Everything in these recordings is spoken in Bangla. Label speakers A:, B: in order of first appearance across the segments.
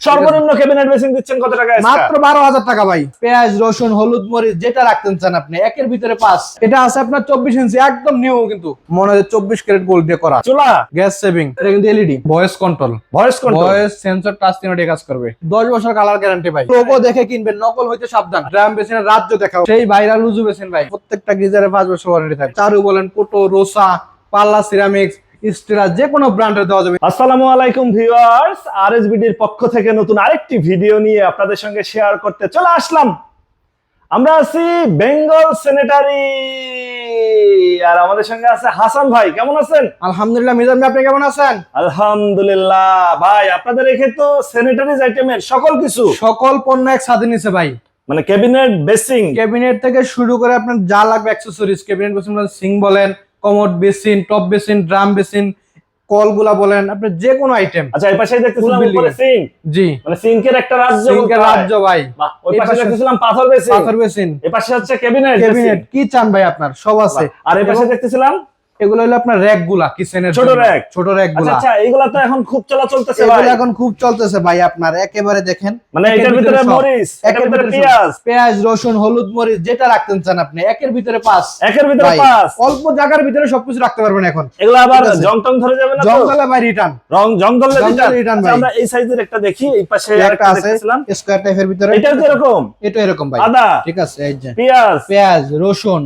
A: সর্বনিম্ন ক্যাবিনেট বেসিং দিচ্ছেন কত টাকা
B: মাত্র বারো হাজার টাকা ভাই। পেঁয়াজ রসুন হলুদ মরিচ যেটা রাখতেন চান আপনি একের ভিতরে পাঁচ। এটা আছে আপনার চব্বিশ ইঞ্চি একদম নিউ কিন্তু। মনে হয় চব্বিশ ক্যারেট গোল্ড দিয়ে করা।
A: চুলা?
B: গ্যাস সেভিং এটা কিন্তু LED voice control
A: voice control
B: voice sensor touch তিনটে কাজ করবে। দশ বছর কালার গ্যারান্টি ভাই। লোগো দেখে কিনবেন নকল হইতে সাবধান। ড্রাম বেসিনের রাজ্য দেখাও। সেই ভাইরাল উজু বেসিন ভাই। প্রত্যেকটা গিজারে পাঁচ বছর ওয়ারেন্টি থাকে চারু বলেন কোটো রোসা পাল্লা সিরামিক্স স্টেরা যে কোনো ব্র্যান্ডের দেওয়া যাবে।
A: আসসালামু আলাইকুম ভিউয়ার্স আরএসবিডির পক্ষ থেকে নতুন আরেকটি ভিডিও নিয়ে আপনাদের সঙ্গে শেয়ার করতে চলে আসলাম। আমরা আছি বেঙ্গল সেনেটারি। আর আমাদের সঙ্গে আছে হাসান ভাই কেমন আছেন?
B: আলহামদুলিল্লাহ মিজান ভাই আপনি কেমন আছেন?
A: আলহামদুলিল্লাহ ভাই আপনাদের এখানে তো স্যানিটারিজ আইটেমের সকল কিছু?
B: সকল পণ্য এক সাথে নিছে ভাই।
A: মানে ক্যাবিনেট বেসিং
B: ক্যাবিনেট থেকে শুরু করে আপনার যা লাগবে অ্যাক্সেসরিজ ক্যাবিনেট বেসিন সিং বলেন commode basin top basin drum basin কলগুলা বলেন আপনি যে কোনো আইটেম
A: আচ্ছা এই পাশে দেখতেছিলাম উপরে সিঙ্ক
B: জি।
A: মানে সিঙ্কের একটা রাজ্য
B: সিঙ্কের রাজ্য ভাই।
A: ওই পাশে দেখতেছিলাম পাথর বেসিন।
B: পাথর বেসিন।
A: এই পাশে হচ্ছে ক্যাবিনেট
B: ক্যাবিনেট। কি চান ভাই আপনার? সব আছে।
A: আর এই পাশে দেখতেছিলাম
B: এগুলো হলো আপনার র্যাকগুলা কিচেনের
A: ছোট rack?
B: ছোট র্যাক
A: আচ্ছা
B: গুলা
A: আচ্ছা এইগুলা তো এখন খুব চলা চলতেছে ভাই।
B: এগুলো এখন খুব চলতেছে ভাই আপনার একেবারে দেখেন।
A: মানে এটার ভিতরে মরিচ এটার
B: একের
A: ভিতরে পেঁয়াজ।
B: পেঁয়াজ রসুন হলুদ মরিচ যেটা রাখতেন চান আপনি একের ভিতরে পাঁচ।
A: একের ভিতরে পাঁচ।
B: অল্প জায়গার ভিতরে সবকিছু রাখতে পারবেন এখন।
A: এগুলো আবার
B: ঠিক
A: জং টং ধরে যাবে না তো?
B: জঙ্গলে ভাই রিটার্ন
A: রং জং
B: জং
A: return আচ্ছা,
B: ভাই।
A: আমরা এই সাইজের একটা দেখি এই পাশে
B: একটা আছে স্কোয়ার টাইপের ভিতরে।
A: এটাও তো এরকম?
B: এটা এরকম ভাই।
A: আদা
B: ঠিক আছে এই যে।
A: পেঁয়াজ।
B: পেঁয়াজ রসুন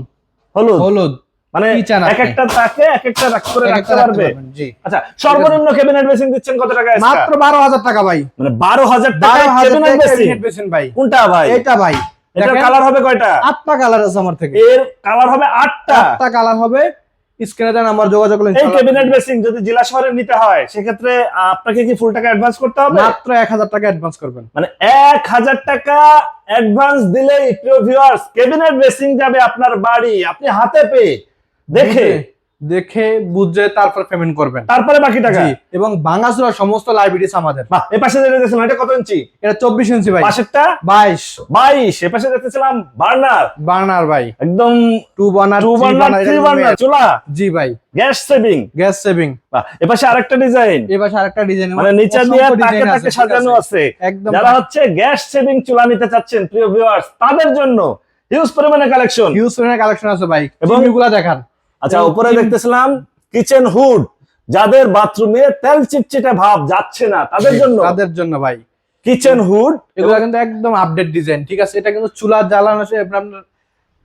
A: হলুদ।
B: হলুদ।
A: মানে এক একটা তাকে এক একটা রাখ করে রাখতে পারবে।
B: জি।
A: আচ্ছা সর্বনিম্ন ক্যাবিনেট দিচ্ছেন কত টাকা
B: মাত্র
A: মাত্র
B: বারো হাজার টাকা ভাই।
A: মানে বারো হাজার টাকা ক্যাবিনেট
B: বেসিন ভাই।
A: কোনটা ভাই?
B: এটা ভাই। দেখেন,
A: কালার হবে কয়টা?
B: আটটা কালার আছে আমার থেকে।
A: এর কালার হবে আটটা।
B: আটটা কালার হবে। স্ক্রিনে যোগাযোগ
A: এই ক্যাবিনেট বেসিং যদি জেলা শহরে নিতে হয় সেক্ষেত্রে আপনাকে কি ফুল টাকা অ্যাডভান্স করতে হবে?
B: মাত্র এক হাজার টাকা অ্যাডভান্স করবেন।
A: মানে এক হাজার টাকা অ্যাডভান্স দিলেই প্রিয় ভিউয়ার্স ক্যাবিনেট বেসিং যাবে আপনার বাড়ি। আপনি হাতে পেয়ে দেখে?
B: দেখে বুঝে তারপর পেমেন্ট করবেন।
A: তারপরে বাকি টাকা?
B: এবং ভাঙাচোরা সমস্ত লাইব্রেরিজ আমাদের।
A: বাহ, এ পাশে যেটা দেখছিলাম এটা কত ইঞ্চি?
B: এটা চব্বিশ ইঞ্চি ভাই।
A: পাশেরটা?
B: বাইশ।
A: বাইশ এ পাশে দেখতেছিলাম বার্নার।
B: বার্নার ভাই।
A: একদম
B: two burner
A: two burner three burner চুলা।
B: জি ভাই।
A: গ্যাস সেভিং
B: গ্যাস সেভিং
A: এ পাশে আরেকটা ডিজাইন
B: এবার আরেকটা ডিজাইন
A: মানে নিচে দিয়ে তাকে তাকে সাজানো আছে।
B: একদম
A: যারা হচ্ছে গ্যাস সেভিং চুলা নিতে চাচ্ছেন প্রিয় ভিউয়ার্স তাদের জন্য হিউজ পরিমাণে কালেকশন
B: হিউজ পরিমাণে কালেকশন আছে ভাই।
A: এবং-
B: এবং এগুলা দেখান।
A: আচ্ছা উপরে দেখতেছিলাম কিচেন হুড যাদের বাথরুমে তেল চিটচিটে ভাব যাচ্ছে না তাদের জন্য।
B: তাদের জন্য ভাই।
A: কিচেন হুড
B: এগুলো কিন্তু একদম আপডেট ডিজাইন ঠিক আছে? এটা কিন্তু চুলা জ্বালানো সে আপনার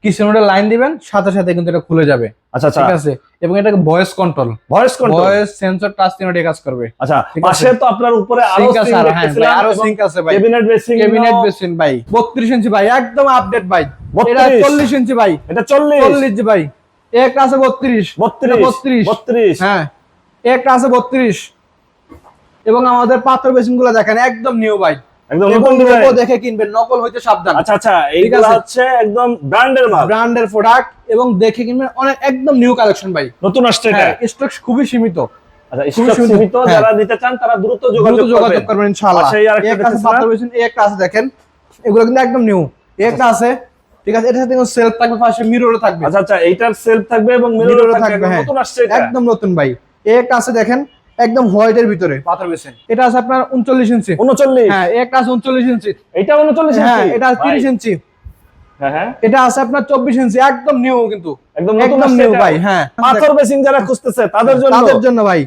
B: কিচেনের লাইন দিবেন সাথে সাথে কিন্তু এটা খুলে যাবে।
A: আচ্ছা আচ্ছা।
B: ঠিক আছে? এবং এটা voice control
A: voice control
B: voice sensor touch তিনটে কাজ করবে।
A: আচ্ছা পাশে তো আপনার উপরে আরও
B: সিঙ্ক আছে আরও হ্যাঁ সিঙ্ক আছে ভাই।
A: ক্যাবিনেট বেসিং
B: ক্যাবিনেট বেসিন ভাই। 32 ইঞ্চি ভাই একদম আপডেট ভাই। এটা 40 ইঞ্চি ভাই।
A: এটা 40
B: 40 জি ভাই। একটা আছে 32
A: 32
B: 32
A: 32
B: হ্যাঁ। একটা আছে 32 এবং আমাদের বেসিনগুলো দেখেন একদম নিউ ভাই
A: একদম নতুন
B: লোগো দেখে কিনবেন নকল হইতে সাবধান।
A: আচ্ছা আচ্ছা এইগুলো হচ্ছে একদম ব্র্যান্ডের মাল।
B: ব্র্যান্ডের প্রোডাক্ট এবং দেখে কিনবেন অনেক একদম নিউ কালেকশন ভাই।
A: নতুন আসছে এটা।
B: হ্যাঁ স্টক খুবই সীমিত।
A: আচ্ছা স্টক সীমিত।
B: হ্যাঁ।
A: যারা নিতে চান তারা দ্রুত যোগাযোগ করবেন।
B: ইনশাআল্লাহ।
A: আরেকটা
B: বেসিন এই একটা আছে দেখেন। এগুলো কিন্তু একদম নিউ একটা আছে। ঠিক আছে এটার সাথে সেলফ থাকবে পাশে মিররও থাকবে।
A: আচ্ছা আচ্ছা এইটার সেলফ থাকবে এবং মিরর
B: Mirror
A: থাকবে
B: হ্যাঁ।
A: নতুন আসছে এটা।
B: একদম নতুন ভাই। একটা আছে দেখেন একদম হোয়াইটের ভিতরে। পাথর বেসিন এটা আছে আপনার উনচল্লিশ ইঞ্চি।
A: 39
B: হ্যাঁ একটা আছে উনচল্লিশ ইঞ্চি।
A: এটা 39
B: হ্যাঁ এটা
A: ভাই,
B: তিরিশ ইঞ্চি।
A: হ্যাঁ হ্যাঁ।
B: এটা আছে আপনার চব্বিশ ইঞ্চি একদম নিউ কিন্তু।
A: একদম
B: নিউ ভাই হ্যাঁ।
A: পাথর বেসিং যারা খুঁজতেছে তাদের জন্য।
B: তাদের জন্য ভাই।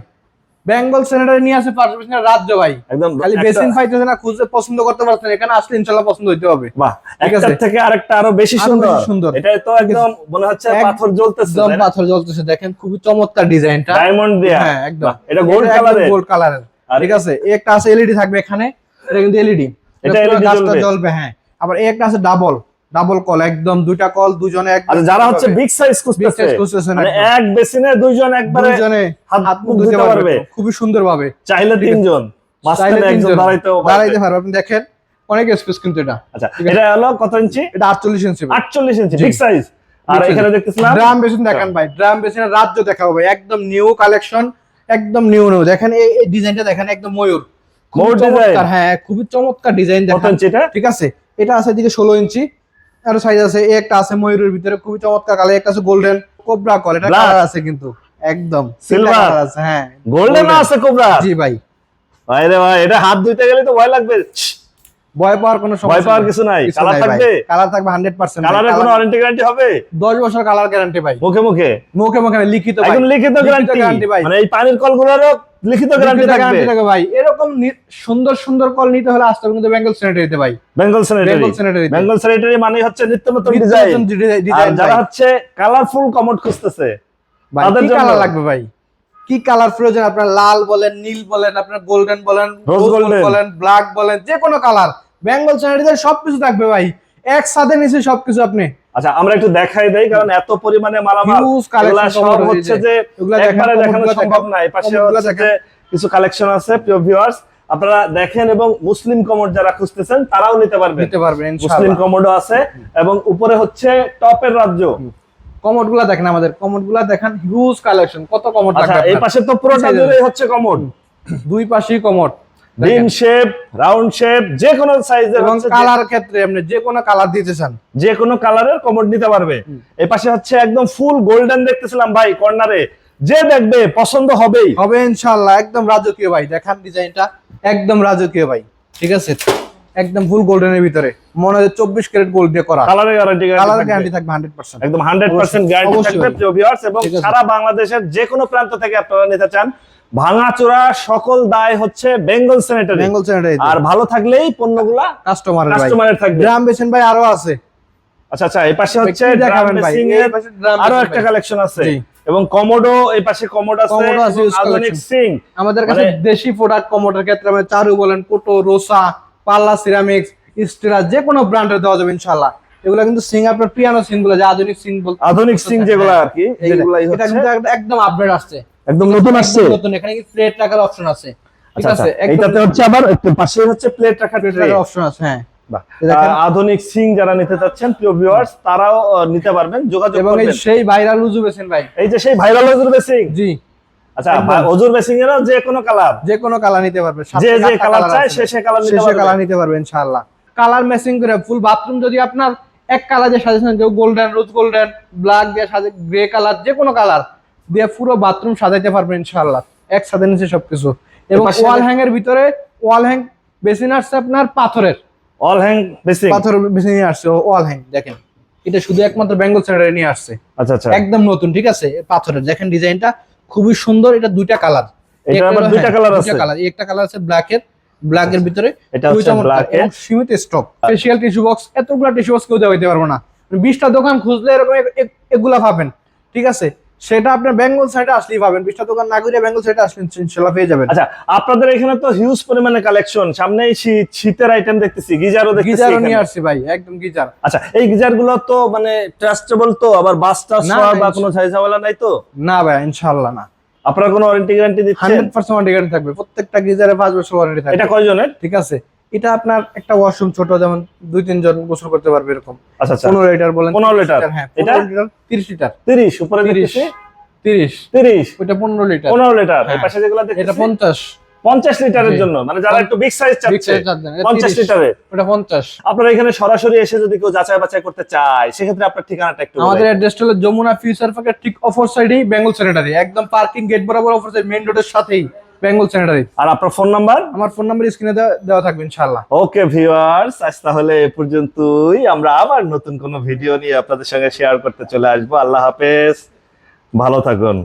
B: বেঙ্গল সেনেটারি নিয়ে আসে বেসিনের রাজ্য ভাই।
A: একদম
B: খালি
A: একটা-
B: বেসিন পাইতেছে না খুঁজে পছন্দ করতে পারছেন এখানে আসলে ইনশাল্লাহ পছন্দ হইতে হবে।
A: বাহ
B: ঠিক
A: একটার থেকে আরেকটা আরও বেশি সুন্দর।
B: সুন্দর।
A: এটা তো একদম মনে হচ্ছে পাথর জ্বলতেছে
B: একদম পাথর জ্বলতেছে দেখেন খুবই চমৎকার ডিজাইনটা।
A: ডায়মন্ড দেয়া।
B: হ্যাঁ একদম।
A: এটা গোল্ড কালারের
B: গোল্ড কালারের ঠিক আছে? একটা আছে এলইডি থাকবে এখানে এটা কিন্তু এলইডি
A: এটা LED জ্বলবে।
B: হ্যাঁ। আবার একটা আছে ডাবল ডাবল কল একদম দুইটা কল দুজনে এক
A: আর যারা হচ্ছে বিগ সাইজ খুঁজতেছে মানে এক বেসিনে দুইজন একবারে হাত মুখ ধুতে পারবে।
B: খুবই সুন্দর ভাবে
A: চাইলে তিনজন মাঝখানে একজন দাঁড়াইতেও।
B: দাঁড়াইতে পারবে। আপনি দেখেন অনেক স্পেস কিন্তু এটা।
A: আচ্ছা। এটা হলো কত ইঞ্চি
B: এটা আটচল্লিশ ইঞ্চি
A: আটচল্লিশ ইঞ্চি বিগ সাইজ আর এখানে দেখতেছিলাম
B: ড্রাম বেসিন দেখেন ভাই। ড্রাম বেসিনের রাজ্য দেখাবো ভাই একদম নিউ কালেকশন একদম নিউ নিউ দেখেন এই ডিজাইনটা দেখেন একদম ময়ূর।
A: ময়ূর design?
B: হ্যাঁ খুবই চমৎকার ডিজাইন দেখেন। ঠিক আছে? এটা আছে এদিকে ষোলো ইঞ্চি আরও সাইজ আছে একটা আছে ময়ূরের ভিতরে খুবই চমৎকার কালার একটা আছে গোল্ডেন কোবরা কল এটা কালার আছে কিন্তু একদম। কালার আছে হ্যাঁ
A: গোল্ডেন আছে কোবরা
B: জি ভাই।
A: ভাই রে ভাই এটা হাত ধুইতে গেলে তো ভয় লাগবে।
B: ভয় পাওয়ার কোনো সমস্যা
A: ভয় পাওয়ার কিছু নাই। কালার থাকবে?
B: কালার থাকবে হান্ড্রেড পার্সেন্ট
A: কালারের কোনো ওয়ারেন্টি গ্যারান্টি হবে?
B: দশ বছর কালার গ্যারান্টি ভাই।
A: মুখে মুখে?
B: মুখে মুখে লিখিত ভাই।
A: একদম লিখিত গ্যারান্টি
B: ভাই।
A: মানে এই পানির কলগুলোরও লিখিত গ্যারান্টি থাকবে।
B: ভাই। এরকম সুন্দর সুন্দর কল নিতে হলে আসতে হবে কিন্তু বেঙ্গল স্যানিটারিতে ভাই।
A: বেঙ্গল স্যানিটারি
B: বেঙ্গল স্যানিটারি
A: মানে হচ্ছে নিত্য নতুন ডিজাইন আর যারা হচ্ছে কালারফুল কমোড খুঁজতেছে তাদের জন্য-
B: লাগবে ভাই? কি কালার প্রয়োজন? আপনার লাল বলেন নীল বলেন আপনার গোল্ডেন বলেন gold
A: golden।
B: বলেন ব্ল্যাক বলেন যে কোনো কালার বেঙ্গল স্যানিটারিতে সবকিছু থাকবে ভাই। এক সাথে নিচে সবকিছু আপনি
A: আচ্ছা আমরা একটু দেখাই দেই কারণ এত পরিমাণে মালামাল সব হচ্ছে
B: যে।
A: একবারে দেখানো সম্ভব? না পাশে হচ্ছে কিছু কালেকশন আছে প্রিয় ভিউয়ার্স আপনারা দেখেন এবং মুসলিম কমোড যারা খুঁজতেছেন তারাও নিতে পারবেন।
B: নিতে পারবেন
A: মুসলিম কমোডও আছে এবং উপরে হচ্ছে টপের রাজ্য।
B: কমোডগুলা দেখেন আমাদের। কমোডগুলা দেখেন হিউজ কালেকশন কত কমোড
A: আচ্ছা এই পাশে তো পুরোটা
B: size
A: জুড়ে হচ্ছে কমোড
B: দুই পাশেই কমোড
A: ডিম শেপ রাউন্ড শেপ যে কোনো সাইজের
B: এবং কালার ক্ষেত্রে আপনি যে কোনো কালার দিতে চান।
A: যে কোনো কালারের কমোড নিতে পারবে। এই পাশে হচ্ছে একদম ফুল গোল্ডেন দেখতেছিলাম ভাই কর্নারে যে দেখবে পছন্দ হবেই।
B: হবে ইনশাআল্লাহ একদম রাজকীয় ভাই। দেখান ডিজাইনটা একদম রাজকীয় ভাই। ঠিক আছে? একদম ফুল গোল্ডেনের ভিতরে। মনে হয় চব্বিশ ক্যারেট গোল্ড দিয়ে করা।
A: কালারের গ্যারান্টি
B: কালার গ্যারান্টি থাকবে। হান্ড্রেড পার্সেন্ট
A: একদম হান্ড্রেড পার্সেন্ট গ্যারান্টি থাকবে viewers এবং সারা বাংলাদেশের যে কোনো প্রান্ত থেকে আপনারা নিতে চান ভাঙাচোরা সকল দায় হচ্ছে বেঙ্গল স্যানিটারি
B: বেঙ্গল স্যানিটারি
A: আর ভালো থাকলেই পণ্যগুলা
B: কাস্টমারের
A: কাস্টমারের থাকবে।
B: গ্রাম বেছেন ভাই আরও আছে।
A: আচ্ছা আচ্ছা এই পাশে হচ্ছে? ড্রাম
B: আরও
A: একটা কালেকশন আছে। এবং কমোডো এই পাশে কমোড আছে। আধুনিক সিং
B: আমাদের কাছে
A: মানে-
B: দেশি প্রোডাক্ট কমোডের ক্ষেত্রে আমরা চারু বলেন কোটো রোসা পাল্লা সিরামিক্স স্টেরা যে কোনো ব্র্যান্ডের দেওয়া যাবে ইনশাআল্লাহ। এগুলো কিন্তু সিং আপনার পিয়ানো সিংগুলো যে আধুনিক সিং
A: আধুনিক সিং যেগুলো আর কি
B: এটা কিন্তু একদম আপডেট আসছে।
A: একদম নতুন আসছে।
B: নতুন এখানে কি প্লেট রাখার অপশন আছে। ঠিক
A: আচ্ছা আচ্ছা।
B: আছে
A: এইটাতে হচ্ছে আবার পাশে হচ্ছে প্লেট রাখার
B: প্লেট রাখার অপশন আছে হ্যাঁ।
A: আধুনিক সিং যারা নিতে চাচ্ছেন প্রিয় ভিউয়ার্স তারাও নিতে পারবেন যোগাযোগ
B: এবং এই
A: করবেন।
B: সেই ভাইরাল উজু বেছেন ভাই।
A: এই যে সেই ভাইরাল অজুর বেসিং
B: জি।
A: আচ্ছা অজুর বেসিং এরও যে কোনো কালার
B: যে কোনো কালার নিতে পারবে।
A: যে যে কালার
B: চাই।
A: সে সে কালার নিতে পারবে।
B: কালার নিতে পারবে ইনশাআল্লাহ। কালার ম্যাচিং করে ফুল বাথরুম যদি আপনার এক কালার দিয়ে সাজাচ্ছেন কেউ গোল্ডেন রোজ গোল্ডেন ব্ল্যাক দিয়ে সাজে গ্রে কালার যে কোনো কালার দিয়ে পুরো বাথরুম সাজাইতে পারবেন ইনশাআল্লাহ। একসাথে নিচে সবকিছু। এবং ওয়াল হ্যাং এর ভিতরে ওয়াল হ্যাং বেসিন আসছে আপনার পাথরের।
A: হ্যাং বেসিং
B: পাথর বেসিন আসছে ওয়াল হ্যাং দেখেন। এটা শুধু একমাত্র বেঙ্গল সেন্টারে নিয়ে আসছে।
A: আচ্ছা আচ্ছা।
B: একদম নতুন ঠিক আছে? পাথরের দেখেন ডিজাইনটা খুবই সুন্দর এটা দুইটা কালার
A: এটা আবার দুইটা কালার আছে।
B: কালার একটা কালার আছে ব্ল্যাক এর ব্ল্যাক এর ভিতরে।
A: এটা হচ্ছে ব্ল্যাক
B: এবং সীমিত স্টক স্পেশাল টিস্যু বক্স এতগুলা টিস্যু বক্স কেউ দেওয়া দিতে পারব না। বিশটা দোকান খুঁজলে এরকম এগুলা পাবেন ঠিক আছে? সেটা আপনার বেঙ্গল সাইডে আসলেই পাবেন। বিশটা দোকান না ঘুরে বেঙ্গল সাইডে আসলে ইনশাল্লাহ পেয়ে যাবেন।
A: আচ্ছা আপনাদের এখানে তো হিউজ পরিমাণে কালেকশন সামনেই শীত শীতের আইটেম দেখতেছি গিজারও দেখতেছি
B: গিজারও নিয়ে আসছি ভাই একদম গিজার।
A: আচ্ছা এই গিজারগুলো তো মানে ট্রাস্টেবল তো আবার বাস টাস বা কোনো ঝামেলা নাই তো?
B: না ভাই ইনশাআল্লাহ না।
A: আপনারা কোনো ওয়ারেন্টি গ্যারান্টি দিচ্ছেন?
B: হান্ড্রেড পার্সেন্ট ওয়ারেন্টি থাকবে প্রত্যেকটা গিজারে পাঁচ বছর ওয়ারেন্টি থাকবে।
A: এটা কয়জনের?
B: ঠিক আছে। এটা আপনার একটা ওয়াশরুম ছোট যেমন দুই তিনজন গোসল করতে পারবে এরকম।
A: আচ্ছা আচ্ছা।
B: পনেরো লিটার বলেন
A: 15
B: 30
A: লিটার।
B: হ্যাঁ
A: এটা?
B: লিটার তিরিশ লিটার
A: তিরিশ উপরে
B: তিরিশ তিরিশ।
A: তিরিশ।
B: ওইটা পনেরো লিটার
A: পনেরো লিটার
B: হ্যাঁ।
A: পাশে যেগুলো
B: এটা পঞ্চাশ।
A: পঞ্চাশ লিটারের জন্য। মানে যারা একটু বিগ সাইজ চাচ্ছে পঞ্চাশ
B: 30
A: লিটারে
B: ওটা পঞ্চাশ।
A: আপনারা এখানে সরাসরি এসে যদি কেউ যাচাই বাছাই করতে চায় সেক্ষেত্রে আপনার ঠিকানাটা একটু
B: আমাদের। অ্যাড্রেস হলো যমুনা ফিউচার পার্কের ঠিক অপর সাইডেই বেঙ্গল স্যানিটারি একদম পার্কিং গেট বরাবর অপর সাইড মেইন রোডের সাথেই। বেঙ্গল স্যানিটারি
A: আর আপনার ফোন নাম্বার?
B: আমার ফোন নাম্বার স্ক্রিনে দেওয়া থাকবে ইনশাআল্লাহ।
A: ওকে ভিউয়ার্স আজ তাহলে এ পর্যন্তই। আমরা আবার নতুন কোনো ভিডিও নিয়ে আপনাদের সঙ্গে শেয়ার করতে চলে আসব। আল্লাহ হাফেজ। ভালো থাকুন।